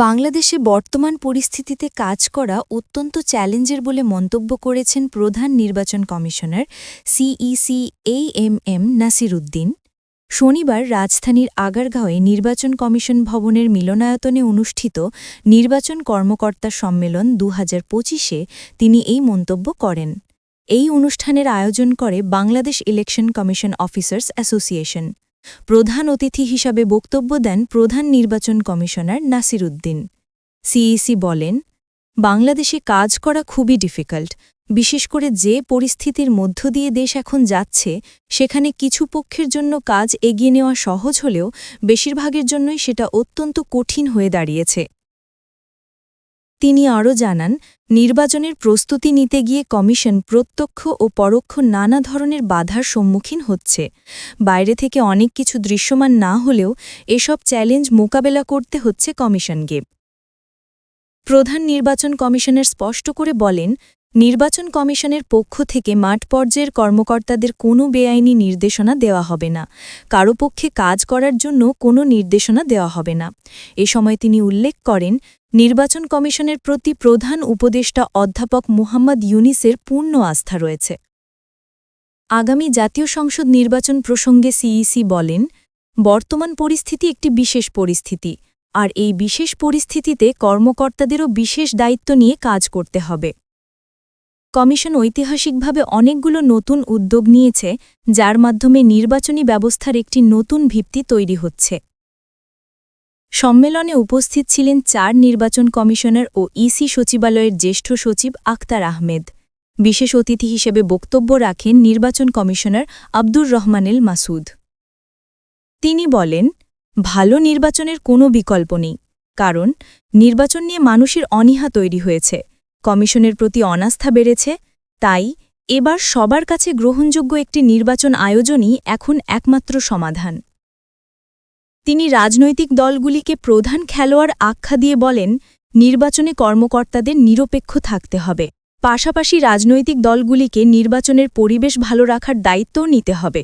বাংলাদেশে বর্তমান পরিস্থিতিতে কাজ করা অত্যন্ত চ্যালেঞ্জের বলে মন্তব্য করেছেন প্রধান নির্বাচন commissioner CEC M M Nasir Uddin শনিবার রাজধানীর আগারগাঁওয়ে নির্বাচন কমিশন ভবনের মিলনায়তনে অনুষ্ঠিত নির্বাচন কর্মকর্তা সম্মেলন দু হাজার তিনি এই মন্তব্য করেন। এই অনুষ্ঠানের আয়োজন করে Bangladesh election commission officers association. প্রধান অতিথি হিসাবে বক্তব্য দেন প্রধান নির্বাচন কমিশনার নাসির উদ্দিন সিইসি বলেন, বাংলাদেশে কাজ করা খুবই ডিফিকাল্ট। বিশেষ করে যে পরিস্থিতির মধ্য দিয়ে দেশ এখন যাচ্ছে, সেখানে কিছু পক্ষের জন্য কাজ এগিয়ে নেওয়া সহজ হলেও বেশিরভাগের জন্যই সেটা অত্যন্ত কঠিন হয়ে দাঁড়িয়েছে। তিনি আরও জানান নির্বাচনের প্রস্তুতি নিতে গিয়ে কমিশন প্রত্যক্ষ ও পরোক্ষ নানা ধরনের বাধার সম্মুখীন হচ্ছে। বাইরে থেকে অনেক কিছু দৃশ্যমান না হলেও এসব চ্যালেঞ্জ মোকাবেলা করতে হচ্ছে কমিশনকে। প্রধান নির্বাচন কমিশনের স্পষ্ট করে বলেন নির্বাচন কমিশনের পক্ষ থেকে মাঠ পর্যায়ের কর্মকর্তাদের কোনো বেআইনি নির্দেশনা দেওয়া হবে না। কারও পক্ষে কাজ করার জন্য কোনো নির্দেশনা দেওয়া হবে না। এ সময় তিনি উল্লেখ করেন, নির্বাচন কমিশনের প্রতি প্রধান উপদেষ্টা অধ্যাপক মুহাম্মদ ইউনিসের পূর্ণ আস্থা রয়েছে। আগামী জাতীয় সংসদ নির্বাচন প্রসঙ্গে সিইসি বলেন, বর্তমান পরিস্থিতি একটি বিশেষ পরিস্থিতি, আর এই বিশেষ পরিস্থিতিতে কর্মকর্তাদেরও বিশেষ দায়িত্ব নিয়ে কাজ করতে হবে। কমিশন ঐতিহাসিকভাবে অনেকগুলো নতুন উদ্যোগ নিয়েছে, যার মাধ্যমে নির্বাচনী ব্যবস্থার একটি নতুন ভিত্তি তৈরি হচ্ছে। সম্মেলনে উপস্থিত ছিলেন চার নির্বাচন কমিশনার ও ইসি সচিবালয়ের জ্যেষ্ঠ সচিব আক্তার আহমেদ। বিশেষ অতিথি হিসেবে বক্তব্য রাখেন নির্বাচন কমিশনার আব্দুর রহমানেল মাসুদ। তিনি বলেন, ভালো নির্বাচনের কোনো বিকল্প নেই, কারণ নির্বাচন নিয়ে মানুষের অনীহা তৈরি হয়েছে। কমিশনের প্রতি অনাস্থা বেড়েছে, তাই এবার সবার কাছে গ্রহণযোগ্য একটি নির্বাচন আয়োজনই এখন একমাত্র সমাধান। তিনি রাজনৈতিক দলগুলিকে প্রধান খেলোয়াড় আখ্যা দিয়ে বলেন, নির্বাচনে কর্মকর্তাদের নিরপেক্ষ থাকতে হবে। পাশাপাশি রাজনৈতিক দলগুলিকে নির্বাচনের পরিবেশ ভালো রাখার দায়িত্বও নিতে হবে।